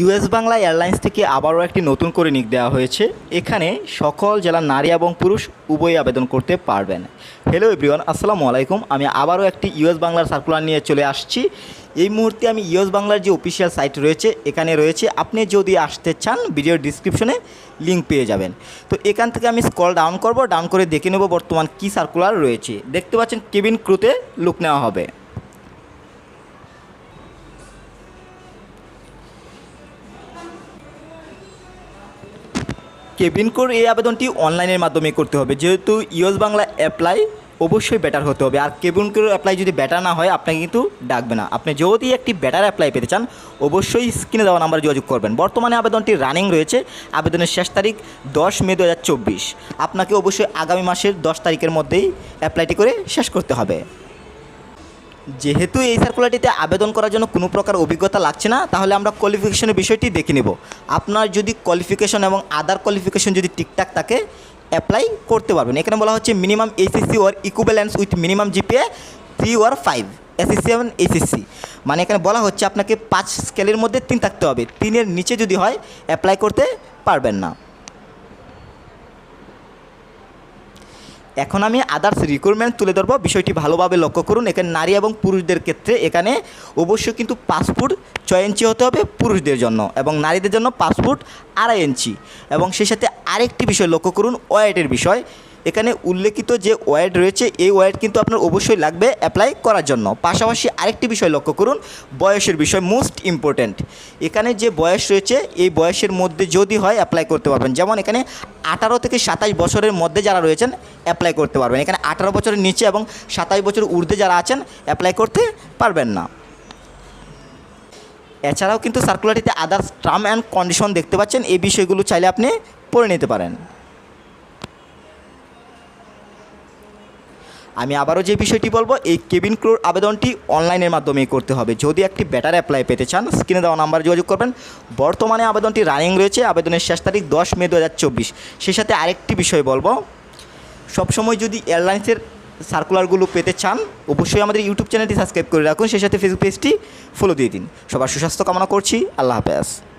US Bangla airlines থেকে আবারও একটি নতুন করে নিক দেওয়া হয়েছে। এখানে সকল জেলার নারী এবং পুরুষ উভয়ই আবেদন করতে পারবেন। হ্যালো এভরিওয়ান আসসালামু আলাইকুম। আমি আবারও একটি ইউএস বাংলার সার্কুলার নিয়ে চলে আসছি। এই মুহূর্তে আমি ইউএস বাংলার যে অফিসিয়াল সাইট রয়েছে, এখানে রয়েছে। আপনি যদি আসতে চান ভিডিওর ডিসক্রিপশনে লিঙ্ক পেয়ে যাবেন। তো এখান থেকে আমি স্কল ডাউন করব ডাউন করে দেখে নেব বর্তমান কী সার্কুলার রয়েছে। দেখতে পাচ্ছেন কেবিন ক্রুতে লুক নেওয়া হবে। কেবিন কোর এই আবেদনটি অনলাইনের মাধ্যমে করতে হবে। যেহেতু ইউএস বাংলা অ্যাপ্লাই অবশ্যই বেটার হতে হবে। আর কেবিন কোর অ্যাপ্লাই যদি বেটার না হয়, আপনাকে কিন্তু ডাকবে না। আপনি যদি একটি বেটার অ্যাপ্লাই পেতে চান, অবশ্যই স্ক্রিনে দেওয়া নাম্বারে যোগাযোগ করবেন। বর্তমানে আবেদনটি রানিং রয়েছে। আবেদনের শেষ তারিখ দশ মে দু হাজার চব্বিশ। আপনাকে অবশ্যই আগামী মাসের দশ তারিখের মধ্যেই অ্যাপ্লাইটি করে শেষ করতে হবে। যেহেতু এই সার্কুলারটিতে আবেদন করার জন্য কোনো প্রকার অভিজ্ঞতা লাগছে না, তাহলে আমরা কোয়ালিফিকেশনের বিষয়টি দেখে নেব। আপনার যদি কোয়ালিফিকেশন এবং আদার কোয়ালিফিকেশন যদি ঠিকঠাক থাকে অ্যাপ্লাই করতে পারবেন। এখানে বলা হচ্ছে minimum HSC or equivalence with minimum GPA three or five SSC এবং এইচএসসি মানে এখানে বলা হচ্ছে আপনাকে পাঁচ স্কেলের মধ্যে তিন থাকতে হবে। তিনের নিচে যদি হয় অ্যাপ্লাই করতে পারবেন না। এখন আমি আদার্স রিক্রুটমেন্ট তুলে ধরবো। বিষয়টি ভালোভাবে লক্ষ্য করুন। এখানে নারী এবং পুরুষদের ক্ষেত্রে এখানে অবশ্যই কিন্তু পাসপোর্ট ছয় ইঞ্চি হতে হবে পুরুষদের জন্য এবং নারীদের জন্য পাসপোর্ট আড়াই ইঞ্চি। এবং সেই সাথে আরেকটি বিষয় লক্ষ্য করুন ওয়েটের বিষয়। এখানে উল্লেখিত যে ওয়ার্ড রয়েছে, এই ওয়ার্ড কিন্তু আপনার অবশ্যই লাগবে অ্যাপ্লাই করার জন্য। পাশাপাশি আরেকটি বিষয় লক্ষ্য করুন, বয়সের বিষয় মোস্ট ইম্পর্ট্যান্ট এখানে যে বয়স রয়েছে, এই বয়সের মধ্যে যদি হয় অ্যাপ্লাই করতে পারবেন। যেমন এখানে আঠারো থেকে সাতাশ বছরের মধ্যে যারা রয়েছেন অ্যাপ্লাই করতে পারবেন। এখানে আঠারো বছরের নিচে এবং সাতাশ বছর ঊর্ধ্বে যারা আছেন অ্যাপ্লাই করতে পারবেন না। এছাড়াও কিন্তু সার্কুলারটিতে আদার্স টার্ম অ্যান্ড কন্ডিশন দেখতে পাচ্ছেন, এই বিষয়গুলো চাইলে আপনি পড়ে নিতে পারেন। আমি আবারও যে বিষয়টি বলব, এই কেবিন ক্রোর আবেদনটি অনলাইনের মাধ্যমেই করতে হবে। যদি একটি ব্যাটার অ্যাপ্লাই পেতে চান, স্ক্রিনে দেওয়া নাম্বারে যোগাযোগ করবেন। বর্তমানে আবেদনটি রানিং রয়েছে, আবেদনের শেষ তারিখ দশ মে দু হাজার চব্বিশ। সেই সাথে আরেকটি বিষয় বলব, সবসময় যদি এয়ারলাইন্সের সার্কুলারগুলো পেতে চান, অবশ্যই আমাদের ইউটিউব চ্যানেলটি সাবস্ক্রাইব করে রাখুন। সেই সাথে ফেসবুক পেজটি ফলো দিয়ে দিন। সবার সুস্বাস্থ্য কামনা করছি। আল্লাহ হাফেজ।